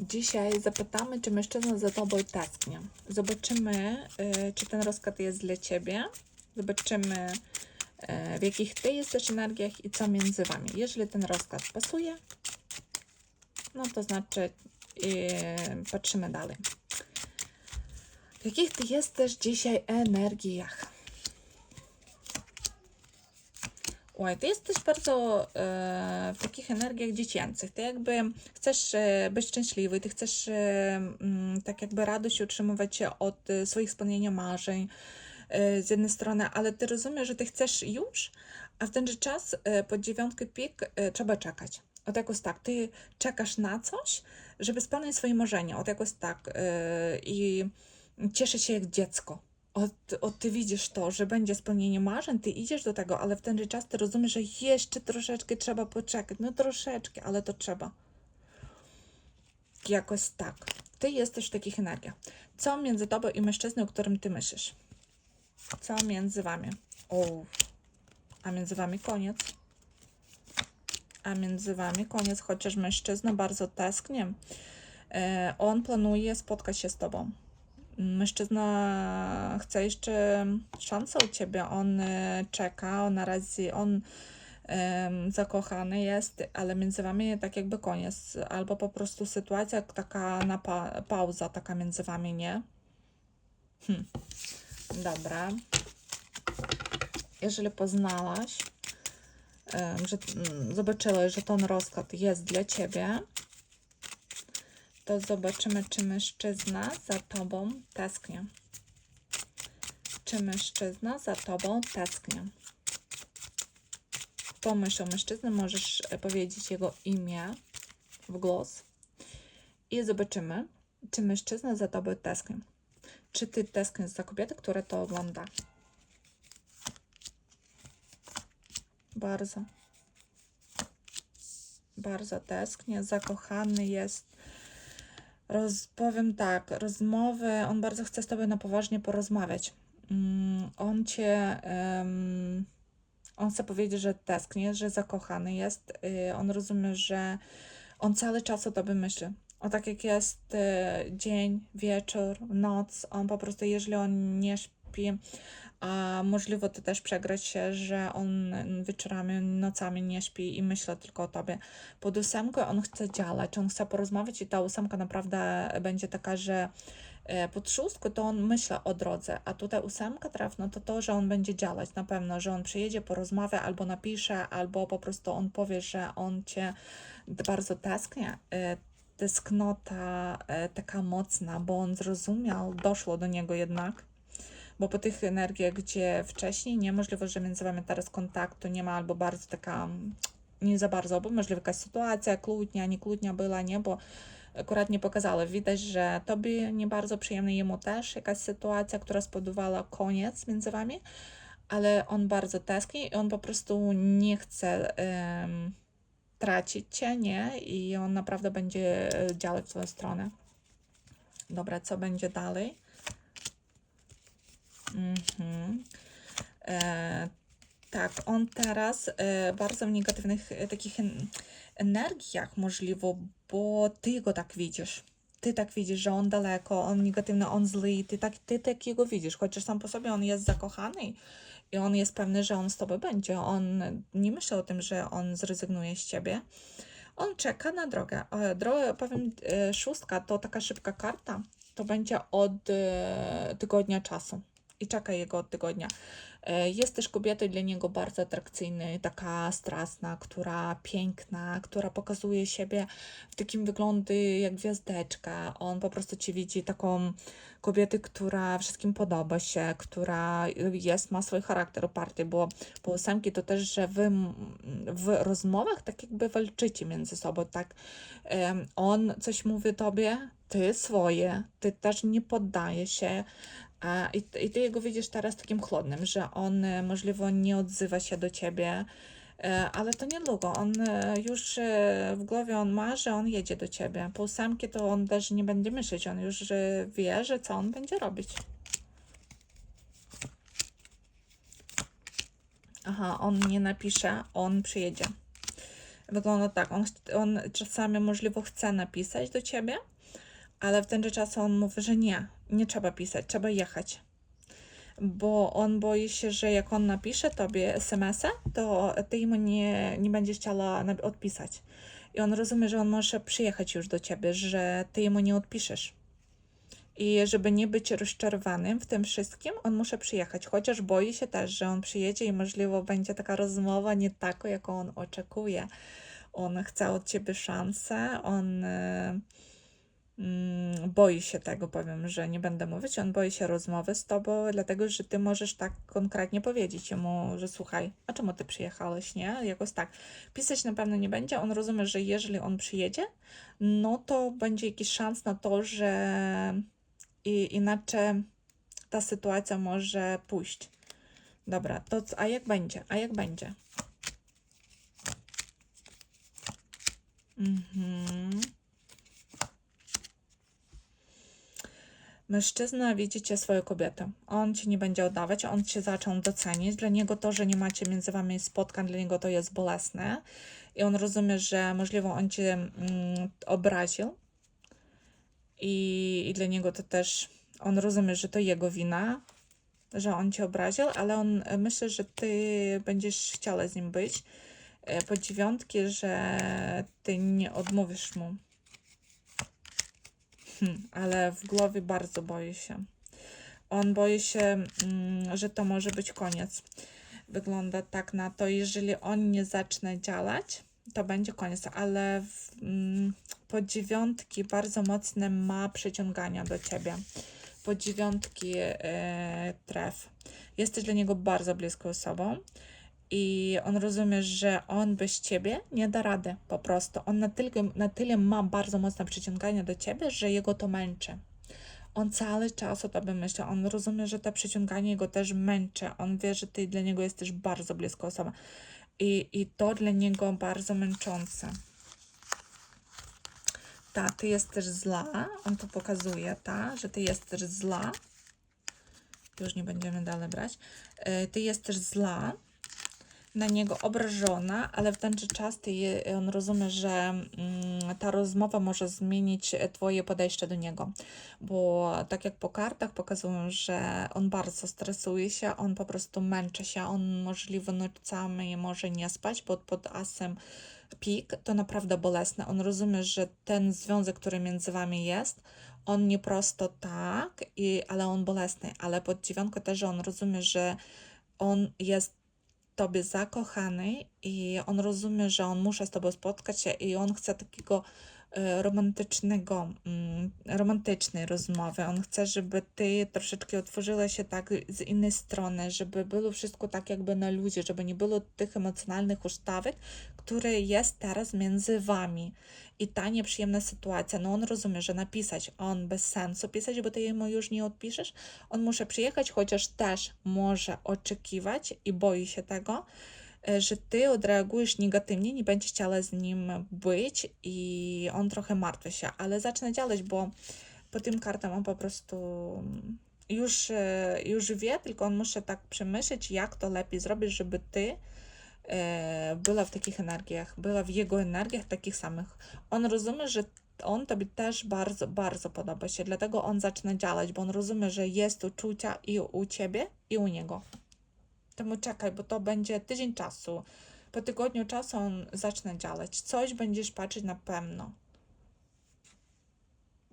Dzisiaj zapytamy, czy mężczyzna za tobą tęsknie. Zobaczymy, y, czy ten rozkład jest dla ciebie. Zobaczymy, y, w jakich ty jesteś energiach i co między wami. Jeżeli ten rozkład pasuje, no to znaczy y, patrzymy dalej. W jakich ty jesteś dzisiaj energiach? Oj, ty jesteś bardzo e, w takich energiach dziecięcych. Ty jakby chcesz e, być szczęśliwy, ty chcesz e, mm, tak jakby radość utrzymywać się od e, swoich spełnienia marzeń e, z jednej strony, ale ty rozumiesz, że ty chcesz już, a w tenże czas e, pod dziewiątkę pik e, trzeba czekać. Od jakoś tak, ty czekasz na coś, żeby spełnić swoje marzenia. Od jakoś tak e, i cieszysz się jak dziecko. Od, od ty widzisz to, że będzie spełnienie marzeń, ty idziesz do tego, ale w ten czas ty rozumiesz, że jeszcze troszeczkę trzeba poczekać. No troszeczkę, ale to trzeba. Jakoś tak. Ty jesteś w takich energiach. Co między tobą i mężczyzną, o którym ty myślisz? Co między wami? O, a między wami koniec. A między wami koniec, chociaż mężczyzna bardzo tęsknie. E, on planuje spotkać się z tobą mężczyzna chce jeszcze szansę u ciebie. On e, czeka, na razie on zakochany jest, ale między wami tak jakby koniec. Albo po prostu sytuacja taka na pa pauza taka między wami, nie? Hm. Dobra. Jeżeli poznałaś, że mm, zobaczyłaś, że ten rozkład jest dla ciebie, to zobaczymy, czy mężczyzna za tobą tęsknie. Czy mężczyzna za tobą tęsknie? Pomyśl o mężczyzny, możesz e, powiedzieć jego imię w głos i zobaczymy, czy mężczyzna za tobą tęskni. Czy ty tęsknisz za kobietę, która to ogląda? Bardzo. Bardzo tęsknię, zakochany jest roz, powiem tak, rozmowy, on bardzo chce z tobą na poważnie porozmawiać. Mm, on cię, em, on chce powiedzieć, że tęsknie, że zakochany jest. Y, on rozumie, że on cały czas o tobie myśli. O tak jak jest y, dzień, wieczór, noc, on po prostu, jeżeli on nie śpi, a możliwe to też przegrać się, że on wieczorami, nocami nie śpi i myśli tylko o tobie. Pod ósemkę on chce działać, on chce porozmawiać i ta ósemka naprawdę będzie taka, że e, pod szóstką to on myśli o drodze, a tutaj ósemka trafna to to, że on będzie działać na pewno, że on przyjedzie, porozmawia albo napisze, albo po prostu on powie, że on cię bardzo tęsknie. E, Tęsknota e, taka mocna, bo on zrozumiał, doszło do niego jednak bo po tych energiach, gdzie wcześniej niemożliwe, że między wami teraz kontaktu nie ma, albo bardzo taka, nie za bardzo, bo możliwe jakaś sytuacja, kłótnia, nie kłótnia była, nie, bo akurat nie pokazała. Widać, że tobie nie bardzo przyjemna, jemu też jakaś sytuacja, która spowodowała koniec między wami, ale on bardzo tęskni i on po prostu nie chce um, tracić cię, nie? I on naprawdę będzie działać w twoją stronę. Dobra, co będzie dalej? Mhm. E, tak, on teraz e, bardzo w negatywnych e, takich en energiach możliwe, bo ty go tak widzisz. Ty tak widzisz, że on daleko, on negatywny, on zły, ty tak, ty tak jego widzisz, chociaż sam po sobie on jest zakochany i on jest pewny, że on z tobą będzie. On nie myśli o tym, że on zrezygnuje z ciebie. On czeka na drogę. Drogę, powiem, e, szóstka to taka szybka karta. To będzie od e, tygodnia czasu i czeka jego od tygodnia. E, Jest też kobieta dla niego bardzo atrakcyjna, taka strasna, która piękna, która pokazuje siebie w takim wyglądzie jak gwiazdeczka. On po prostu ci widzi taką kobietę, która wszystkim podoba się, która jest, ma swój charakter oparty, bo po ósemki to też, że wy w rozmowach tak jakby walczycie między sobą, tak? On coś mówi tobie, ty swoje, ty też nie poddaje się, i, I ty jego widzisz teraz takim chłodnym, że on e, możliwe nie odzywa się do ciebie, e, ale to niedługo. On e, już w głowie on ma, że on jedzie do ciebie. Po ósemki to on też nie będzie myśleć, on już wie, że co on będzie robić. Aha, on nie napisze, on przyjedzie. Wygląda tak, on, on czasami możliwe chce napisać do ciebie, ale w ten czas on mówi, że nie, nie trzeba pisać, trzeba jechać. Bo on boi się, że jak on napisze tobie SMS-a, to ty mu nie, nie będziesz chciała odpisać. I on rozumie, że on może przyjechać już do ciebie, że ty mu nie odpiszesz. I żeby nie być rozczarowanym w tym wszystkim, on musi przyjechać, chociaż boi się też, że on przyjedzie i możliwe będzie taka rozmowa nie taką, jaką on oczekuje. On chce od ciebie szansę, on mm, boi się tego, powiem, że nie będę mówić, on boi się rozmowy z tobą, dlatego że ty możesz tak konkretnie powiedzieć mu, że słuchaj, a czemu ty przyjechałeś, nie? Jakoś tak. Pisać na pewno nie będzie, on rozumie, że jeżeli on przyjedzie, no to będzie jakiś szans na to, że i inaczej ta sytuacja może pójść. Dobra, to a jak będzie? A jak będzie? Mężczyzna widzicie swoją kobietę. On ci nie będzie oddawać, on cię zaczął docenić. Dla niego to, że nie macie między wami spotkań, dla niego to jest bolesne. I on rozumie, że możliwe on cię mm, obraził. I, I dla niego to też, on rozumie, że to jego wina, że on cię obraził, ale on e, myśli, że ty będziesz chciała z nim być. E, Po dziewiątki, że ty nie odmówisz mu. Hm, ale w głowie bardzo boi się. On boi się, mm, że to może być koniec. Wygląda tak na to, jeżeli on nie zacznie działać, to będzie koniec, ale w, mm, po dziewiątki bardzo mocne ma przyciągania do ciebie. Po dziewiątki e, tref. Jesteś dla niego bardzo bliską osobą i on rozumie, że on bez ciebie nie da rady po prostu. On na tyle, na tyle ma bardzo mocne przyciąganie do ciebie, że jego to męczy. On cały czas o tobie myśli. On rozumie, że to przyciąganie go też męczy. On wie, że ty dla niego jesteś bardzo bliska osoba. I, I to dla niego bardzo męczące. Ta, ty jesteś zła. On to pokazuje, ta, że ty jesteś zła. Już nie będziemy dalej brać. E, Ty jesteś zła na niego obrażona, ale w ten czas on rozumie, że mm, ta rozmowa może zmienić e, twoje podejście do niego, bo tak jak po kartach pokazują, że on bardzo stresuje się, on po prostu męczy się, on możliwe nocami może nie spać, bo pod asem pik to naprawdę bolesne. On rozumie, że ten związek, który między wami jest, on nie prosto tak, i, ale on bolesny, ale pod dziewiątką też on rozumie, że on jest tobie zakochany i on rozumie, że on musi z tobą spotkać się i on chce takiego romantycznego, mm, romantycznej rozmowy. On chce, żeby ty troszeczkę otworzyła się tak z innej strony, żeby było wszystko tak jakby na luzie, żeby nie było tych emocjonalnych ustawek, które jest teraz między wami. I ta nieprzyjemna sytuacja, no on rozumie, że napisać on bez sensu pisać, bo ty jemu już nie odpiszesz. On musi przyjechać, chociaż też może oczekiwać i boi się tego, e, że ty odreagujesz negatywnie, nie będziesz chciała z nim być i on trochę martwi się, ale zacznę działać, bo po tym kartom on po prostu już, e, już wie, tylko on musi tak przemyśleć, jak to lepiej zrobić, żeby ty e, była w takich energiach, była w jego energiach takich samych. On rozumie, że on tobie też bardzo, bardzo podoba się, dlatego on zaczyna działać, bo on rozumie, że jest uczucia i u ciebie, i u niego. Temu czekaj, bo to będzie tydzień czasu. Po tygodniu czasu on zacznie działać. Coś będziesz patrzeć na pewno.